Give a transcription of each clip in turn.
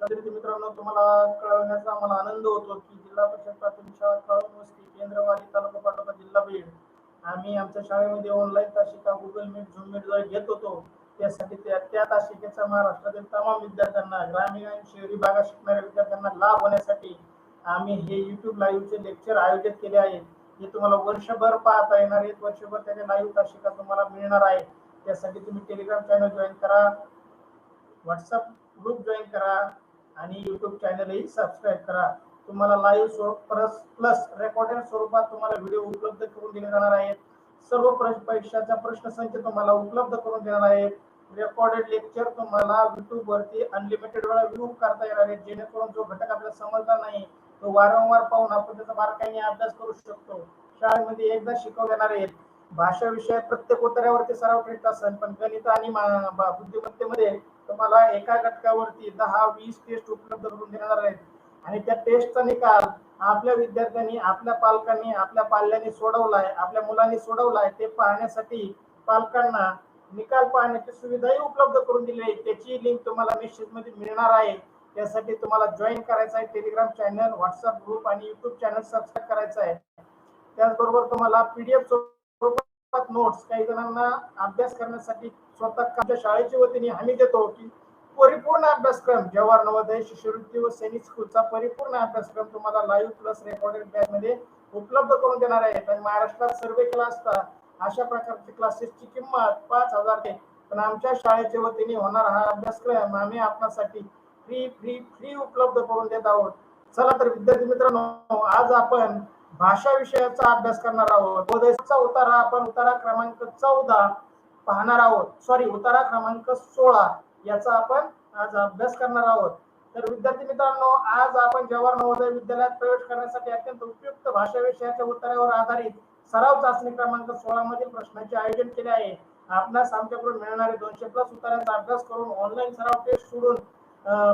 विद्यार्थी मित्रांनो तुम्हाला कळवण्याचा आम्हाला आनंद होतो की जिल्हा परिषद प्राथमिक शाळा कळवण वस्ती केंद्रवाडी तालुका पाटोदा जिल्हा बीड. आम्ही आमच्या शाळेमध्ये ऑनलाईन तासिका गुगल मीट झूम मीटद्वारे घेत होतो. त्यासाठी त्या त्या तासिकेचा महाराष्ट्रातील तमाम विद्यार्थ्यांना ग्रामीण आणि शहरी भागात शिकणाऱ्या विद्यार्थ्यांना लाभ होण्यासाठी आम्ही हे युट्यूब लाईव्हचे लेक्चर आयोजित केले आहेत. हे तुम्हाला वर्षभर पाहता येणार आहेत. वर्षभर त्याचे लाईव्ह तासिका तुम्हाला मिळणार आहे त्यासाठी तुम्ही टेलिग्राम चॅनल जॉईन करा. व्हॉट्सअप ग्रुप जॉईन करा. आणि युट्यूब चॅनलही सबस्क्राईब करा. तुम्हाला लाईव्ह स्वरूप प्लस प्लस रेकॉर्डेड स्वरूपात तुम्हाला व्हिडिओ उपलब्ध करून दिले जाणार आहेत. सर्व परीक्षाचा प्रश्नसंच तुम्हाला उपलब्ध करून देणार आहेत. रेकॉर्डेड लेक्चर तुम्हाला युट्यूब वरती अनलिमिटेड वेळा व्ह्यू करता येणार आहे जेणेकरून जो घटक आपल्याला समजला नाही तो वारंवार पाहून आपण त्याचा बारकाईने अभ्यास करू शकतो. शाळेमध्ये एकदा शिकवले जाणार आहेत. भाषा विषय प्रत्येक उत्तरावरती सराव करीत असेल पण गणित आणि बुद्धिमत्तेमध्ये तुम्हाला एका घटकावरती दहा वीस टेस्ट उपलब्ध करून देणार आहेत. आणि त्या टेस्टचा निकाल आपल्या विद्यार्थ्यांनी आपल्या पालकांनी आपल्या पाल्याने सोडवलाय आपल्या मुलांनी सोडवलाय ते पाहण्यासाठी पालकांना निकाल पाहण्याची सुविधाही उपलब्ध करून दिली आहे. त्याची लिंक तुम्हाला मेसेजमध्ये मिळणार आहे. त्यासाठी तुम्हाला जॉईन करायचं आहे. टेलिग्राम चॅनल व्हॉट्सअप ग्रुप आणि युट्यूब चॅनल सबस्क्राईब करायचं आहे. त्याचबरोबर तुम्हाला पीडीएफ स्वरूपात नोट्स काही जणांना अभ्यास करण्यासाठी स्वतः शाळेच्या वतीने हमी देतो की परिपूर्ण अभ्यासक्रम जवाहर नवोदय शिष्यवृत्ती व सैनिक स्कूलचा परिपूर्ण अभ्यासक्रम तुम्हाला लाईव्ह प्लस रेकॉर्डेड बॅच मध्ये उपलब्ध करून देणार आहेत आणि महाराष्ट्रात सर्वे केला असता अशा प्रकारचे क्लासेसची किंमत पाच हजार आहे. पण आमच्या शाळेच्या वतीने होणार हा अभ्यासक्रम आम्ही आपणासाठी फ्री फ्री फ्री उपलब्ध करून देत आहोत. चला तर विद्यार्थी मित्रांनो आज आपण भाषा विषयाचा अभ्यास करणार आहोत. बोधचा उतारा आपण उतारा क्रमांक चौदा पाहणार आहोत. सॉरी उतारा क्रमांक सोळा याचा आपण आज अभ्यास करणार आहोत. तर विद्यार्थी मित्रांनो आज आपण जवाहर नवोदय विद्यालयात प्रवेश करण्यासाठी अत्यंत उपयुक्त भाषा विषयाच्या उत्तरावर आधारित सराव चाचणी क्रमांक सोळा मधील प्रश्नाचे आयोजन केले आहे. आपणास आमच्याकडून मिळणारे दोनशे प्लस उत्तरांचा अभ्यास करून ऑनलाईन सराव टेस्ट सोडून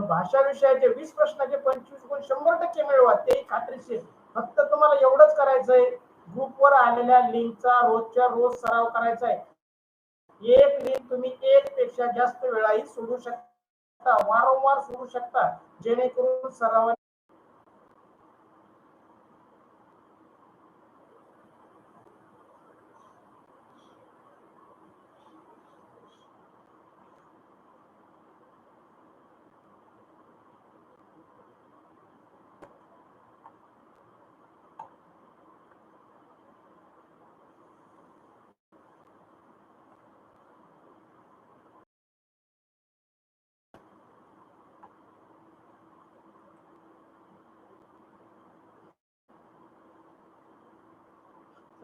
भाषा विषयाचे वीस प्रश्नाचे पंचवीस गुण शंभर टक्के मिळवा तेही खात्रीशीर. फक्त तुम्हाला एवढंच करायचंय. ग्रुपवर आलेल्या लिंकचा रोजच्या रोज सराव करायचा आहे. एक लिंक तुम्ही एक पेक्षा जास्त वेळाही सोडू शकता. वारंवार सोडू शकता. जेणेकरून सराव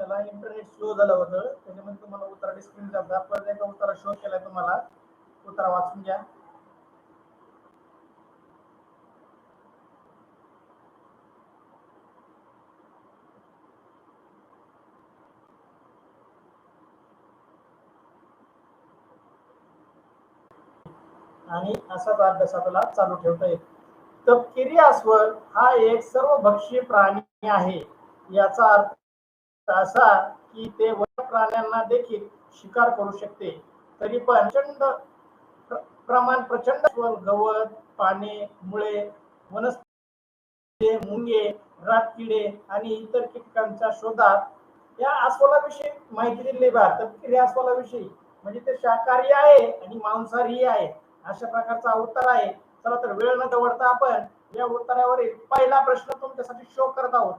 त्याला इंटरनेट स्लो झालं होतं. त्याच्यामध्ये तुम्हाला उत्तरा डिस्क्रीन जाता परत एकदा उत्तरा शो केला तुम्हाला उत्तरा वाचून घ्या. आणि असाच अभ्यास आपल्याला चालू ठेवता येईल. तपकिरी अस्वल हा एक सर्वभक्षी प्राणी आहे. याचा अर्थ असा की ते वन्य प्राण्यांना देखील शिकार करू शकते. तरी पण प्रचंड प्रमाण प्रचंड गवत पाने मुळे वनस्पती मुंगे रातकिडे आणि इतर कीटकांच्या शोधात या अस्वलाविषयी माहिती दिली बा तपकिरी अस्वलाविषयी? म्हणजे ते शाकाहारी आहे आणि मांसाहारी आहे. अशा प्रकारचा उत्तर आहे. चला तर वेळ न दवडता आपण या उत्तरावरील पहिला प्रश्न तुमच्यासाठी शो करत आहोत.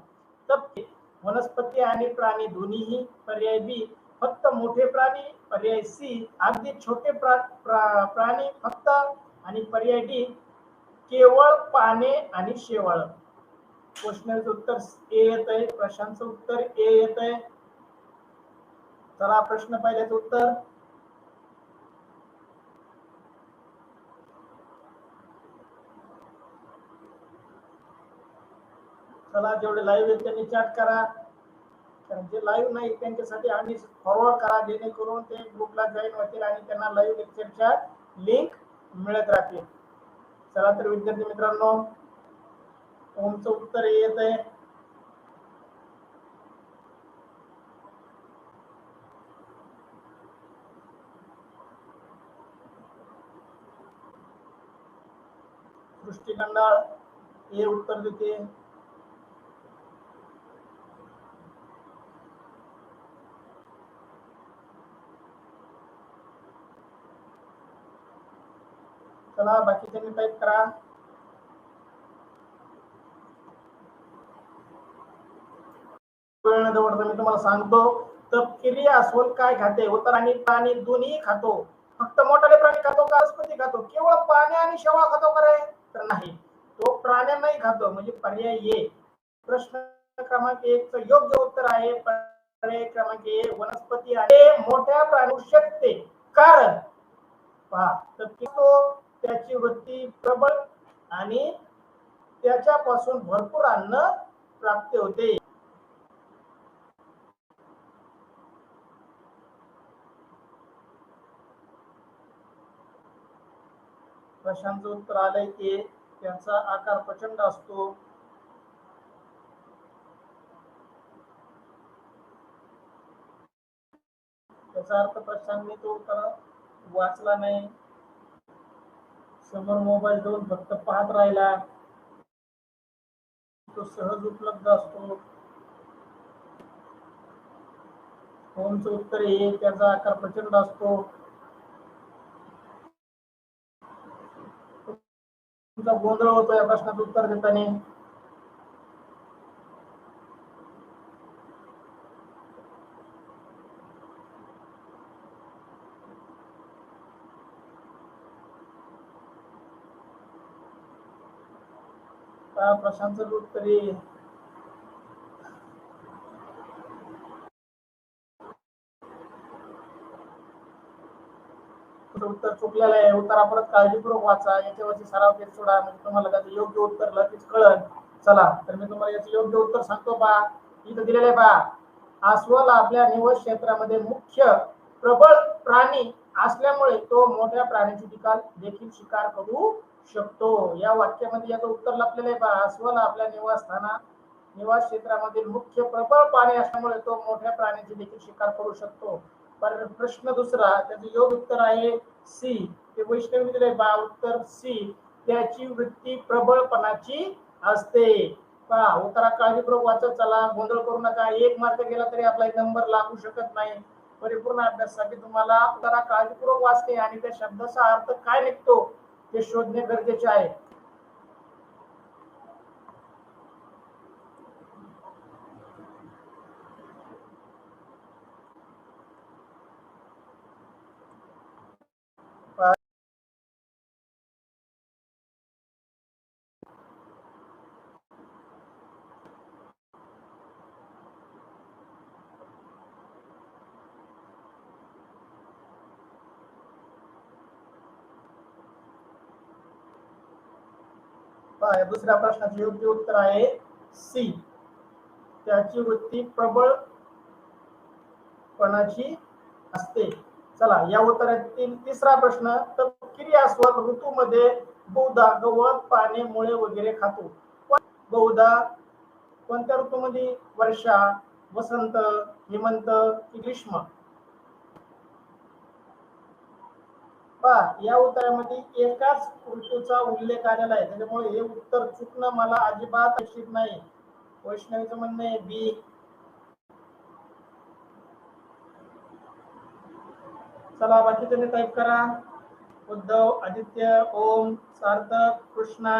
तपकी वनस्पती आणि प्राणी दोन्हीही पर्याय बी फक्त मोठे प्राणी पर्याय सी अगदी छोटे प्रा, प्रा, प्राणी फक्त आणि पर्याय डी केवळ पाने आणि शेवाळ. क्वेश्चनचं उत्तर ए येत आहे प्रश्नांचं उत्तर ए येत आहे चला प्रश्न पाहिल्याचं उत्तर. चला जेवढे लाईव्ह आहेत त्यांनी चॅट करा. कारण जे लाईव्ह नाही त्यांच्यासाठी आम्ही फॉरवर्ड करा जेणेकरून ते ग्रुपला जॉईन होतील आणि त्यांना लाईव्ह लेक्चरच्या लिंक मिळत राहतील. चला तर विद्यार्थी मित्रांनो ओमचं उत्तर येत आहे सृष्टी खंडाळ हे उत्तर देते. चला बाकीच्यांनी टाईप करा. वेळ न दवडता मी तुम्हाला सांगतो तपकिरी अस्वल काय खाते? उतर आणि प्राणी दोन्ही खातो. फक्त मोठाले प्राणी खातो का वनस्पती खातो? केवळ पाणी आणि शेवा खातो का रे? तर नाही. तो प्राण्यांनाही खातो म्हणजे पर्याय ये प्रश्न क्रमांक एक योग्य उत्तर आहे. पर्याय क्रमांक ए वनस्पती आहे. मोठ्या प्राणी शकते. कारण पहा तर तो त्याची वृत्ती प्रबळ आणि त्याच्यापासून भरपूर अन्न प्राप्त होते. प्रशांतचं उत्तर आलंय की त्यांचा आकार प्रचंड असतो. त्याचा अर्थ प्रशांतने तो उत्तर वाचला नाही. समोर मोबाईल दोन फक्त पाहत राहिला. तो सहज उपलब्ध असतो. फोनचं उत्तर हे त्याचा आकार प्रचंड असतो. तुमचा गोंधळ होतो या प्रश्नाचं उत्तर देताना. आता प्रशांतचं उत्तर तरी उत्तर चुकलेलं आहे उत्तर परत काळजीपूर्वक वाचा याच्यावरती सराव केस सोडा म्हणजे तुम्हाला त्याचं योग्य उत्तर लगेच कळन. चला तर मी तुम्हाला याचं योग्य उत्तर सांगतो पा इथं दिलेलं आहे पा अस्वल आपल्या निवड क्षेत्रामध्ये मुख्य प्रबळ प्राणी असल्यामुळे तो मोठ्या प्राण्याची ठिकाण देखील शिकार करू शकतो. या वाक्यामध्ये याचं उत्तर लपलेलं आहे पा अस्वल आपल्या निवासस्थाना निवास क्षेत्रामधील मुख्य प्रबळ पाणी असल्यामुळे तो मोठ्या प्राण्याची देखील शिकार करू शकतो. पर प्रश्न दुसरा त्याचं योग्य उत्तर आहे सी ते वैष्णवी दिले बा. उत्तर सी त्याची वृत्ती प्रबळपणाची असते. पहा उत्तरा काळजीपूर्वक वाचत चला. गोंधळ करू नका. एक मार्क गेला तरी आपला नंबर लागू शकत नाही. परिपूर्ण अभ्यासासाठी तुम्हाला उत्तरा काळजीपूर्वक वाचते आणि त्या शब्दाचा अर्थ काय निघतो? ते शोधणे गरजेचे आहे. दुसऱ्या प्रश्नाचे योग्य उत्तर आहे सी त्याची वृत्ती प्रबळपणाची असते. चला या उत्तरातील तिसरा प्रश्न तपकिरी अस्वल ऋतूमध्ये बहुधा गवत पाने मुळे वगैरे खातो. पण बहुधा कोणत्या ऋतूमध्ये? वर्षा वसंत हेमंत ग्रीष्म? पहा या उत्तरामध्ये एकाच ऋतूचा उल्लेख आलेला आहे. त्याच्यामुळे हे उत्तर चुकणं मला अजिबात अपेक्षित नाही. वैष्णवीचं म्हणणं आहे बी. चला बाकीचे टाईप करा. उद्धव आदित्य ओम सार्थक कृष्णा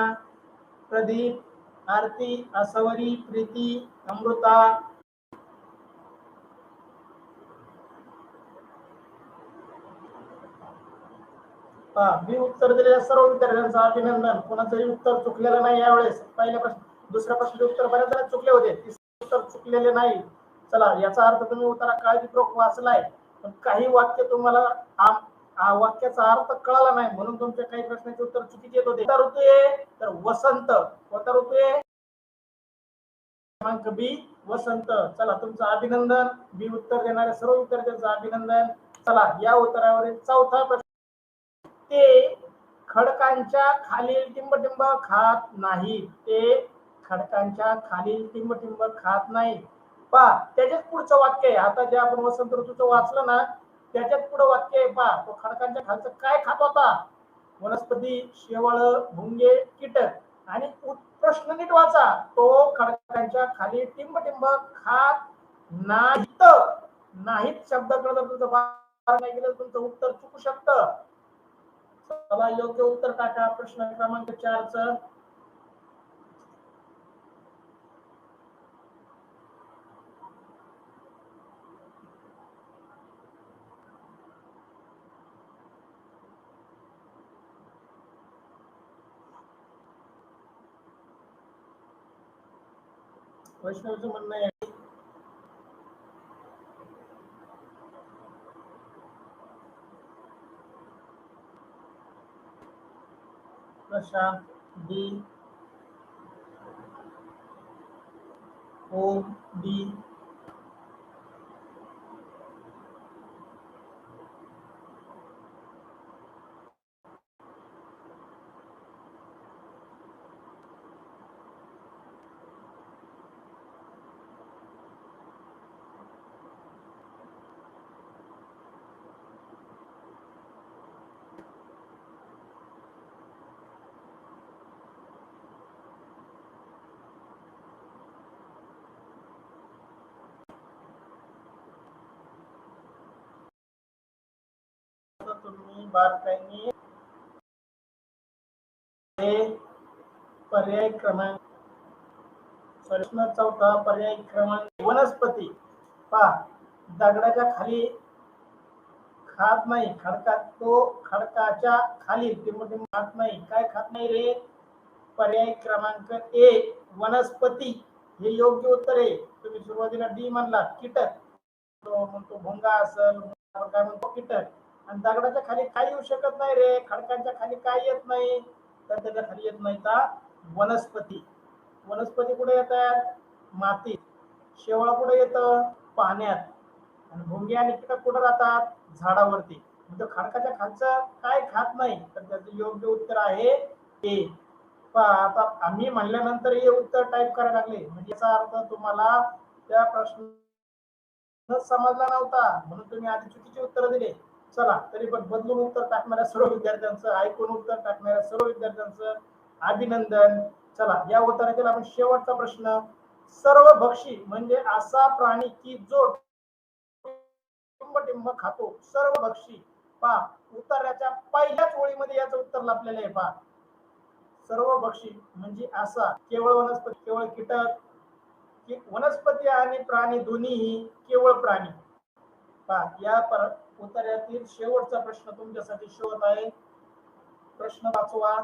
प्रदीप आरती असवरी प्रीती अमृता हा मी उत्तर दिलेल्या सर्व विद्यार्थ्यांचं अभिनंदन. कोणाचंही उत्तर चुकलेलं नाही यावेळेस. पहिल्या प्रश्न दुसऱ्या प्रश्नाचे उत्तर बऱ्याच जणांचे चुकले होते. तिसरे उत्तर चुकलेले नाही. चला याचा अर्थ तुम्ही उत्तरा काळजीपूर्वक वाचलाय. पण काही वाक्य तुम्हाला वाक्याचा अर्थ कळाला नाही. म्हणून तुमच्या काही प्रश्नाचे उत्तर चुकीचे येत होते. ऋतू आहे तर वसंत. कोणता ऋतू आहे क्रमांक बी वसंत. चला तुमचं अभिनंदन. बी उत्तर देणाऱ्या सर्व विद्यार्थ्यांचं अभिनंदन. चला या उत्तरावरील चौथा प्रश्न ते खडकांच्या खालील टिंबटिंब खात नाही. ते खडकांच्या खालील टिंबटिंब खात नाही. पा त्याच्यात पुढचं वाक्य आहे. आता जे आपण वसंत ऋतूचं वाचलं ना त्याच्यात पुढं वाक्य आहे. पा तो खडकांच्या खालचं काय खात होता? वनस्पती शेवाळ भुंगे कीटक. आणि प्रश्न नीट वाचा. तो खडकांच्या खाली टिंब टिंब खात नाहीत. नाहीत शब्द कळत तुमचं नाही गेलं तुमचं उत्तर चुकू शकतं. चला योग्य उत्तर टाका प्रश्न क्रमांक चारच. वैष्णवचं म्हणणं आहे. कशा डी. ओम डी आता तुम्ही बारकाईने पर्याय क्रमांक प्रश्न चौथा पर्याय क्रमांक वनस्पती. पा दगडाच्या खाली खात नाही खडकात तो खडकाच्या खाली टिंब खात नाही. काय खात नाही रे? पर्याय क्रमांक ए वनस्पती. हे योग्य उत्तर आहे. तुम्ही सुरुवातीला डी म्हणला कीटक. म्हणतो भोंगा असल. काय म्हणतो? कीटक. आणि दगडाच्या खाली काय येऊ शकत नाही रे. खडकांच्या खाली काय येत नाही. तर त्याच्याखाली येत नाही का? वनस्पती. वनस्पती कुठे येतात? मातीत शेवाळ कुठे येतं? पाण्यात. आणि भोंगे आणि कीटक कुठे राहतात? झाडावरती. म्हणजे खडकाच्या खालचं काय खात नाही. तर त्याचं योग्य उत्तर आहे ए. आता आम्ही म्हणल्यानंतर हे उत्तर टाईप करायला लागले. म्हणजे याचा अर्थ तुम्हाला त्या प्रश्न समजला नव्हता. म्हणून तुम्ही आधी चुकीची उत्तर दिले. चला तरी पण बदलून उत्तर टाकणाऱ्या सर्व विद्यार्थ्यांचं ऐकून उत्तर टाकणाऱ्या सर्व विद्यार्थ्यांचं अभिनंदन. चला या उत्तरातील आपण शेवटचा प्रश्न सर्व भक्षी म्हणजे असा प्राणी की जो टिंब खातो. सर्व भक्षी पा उत्तराच्या पहिल्याच ओळीमध्ये याचं उत्तर लाभलेलं आहे पा सर्व भक्षी म्हणजे असा केवळ वनस्पती केवळ कीटक की वनस्पती आणि प्राणी दोन्हीही केवळ प्राणी. पा या पर उत्तरातील शेवटचा प्रश्न तुमच्यासाठी शेवट आहे. प्रश्न वाचवा.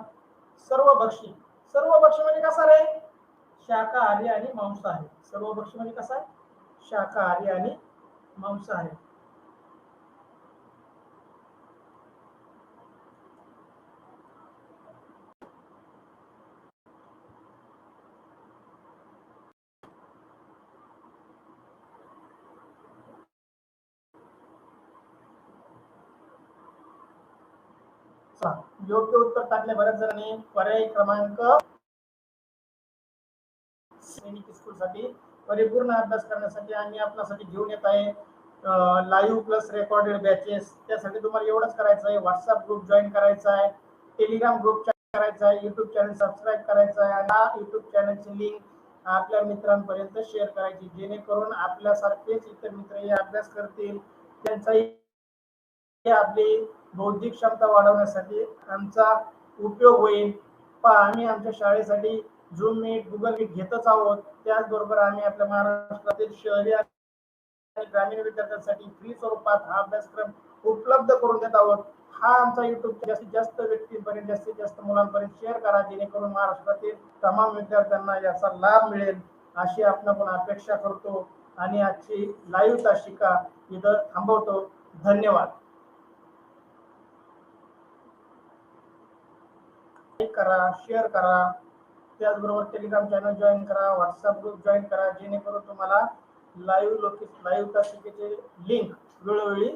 सर्व भक्षी सर्व भक्षी म्हणजे कसा रे? शाकाहारी आणि मांसाहारी. सर्व भक्षी म्हणजे कसा? आहे शाकाहारी आणि मांसाहारी चला, योग्य उत्तर टाकले बऱ्याच जणांनी पर्याय क्रमांक सैनिक स्कूल साठी परिपूर्ण अभ्यास करण्यासाठी आम्ही आपल्यासाठी घेऊन येत आहे लाईव्ह प्लस रेकॉर्डेड बॅचेस त्यासाठी तुम्हाला एवढंच करायचं आहे. व्हॉट्सअप ग्रुप जॉईन करायचा आहे. टेलिग्राम ग्रुप करायचा आहे. युट्यूब चॅनल सबस्क्राईब करायचा आहे. आणि हा युट्यूब चॅनलची लिंक आपल्या मित्रांपर्यंत शेअर करायची. जेणेकरून आपल्यासारखेच इतर मित्र हे अभ्यास करतील. त्यांचाही हे आपली बौद्धिक क्षमता वाढवण्यासाठी आमचा उपयोग होईल. पहा आम्ही आमच्या शाळेसाठी झूम मीट गुगल मीट घेतच आहोत. त्याचबरोबर आम्ही आपल्या महाराष्ट्रातील शहरी आणि ग्रामीण विद्यार्थ्यांसाठी फ्री स्वरूपात हा अभ्यासक्रम उपलब्ध करून देत आहोत. हा आमचा युट्यूब जास्तीत जास्त व्यक्तींपर्यंत जास्तीत जास्त मुलांपर्यंत शेअर करा जेणेकरून महाराष्ट्रातील तमाम विद्यार्थ्यांना याचा लाभ मिळेल. अशी आपण पण अपेक्षा करतो आणि आजची लाईव्ह तासिका इथं थांबवतो. धन्यवाद. लाईक करा शेअर करा. त्याचबरोबर टेलिग्राम चॅनल जॉईन करा व्हॉट्सअप ग्रुप जॉईन करा जेणेकरून तुम्हाला लाईव्ह लोके लाईव्ह तासिकेचे लिंक वेळोवेळी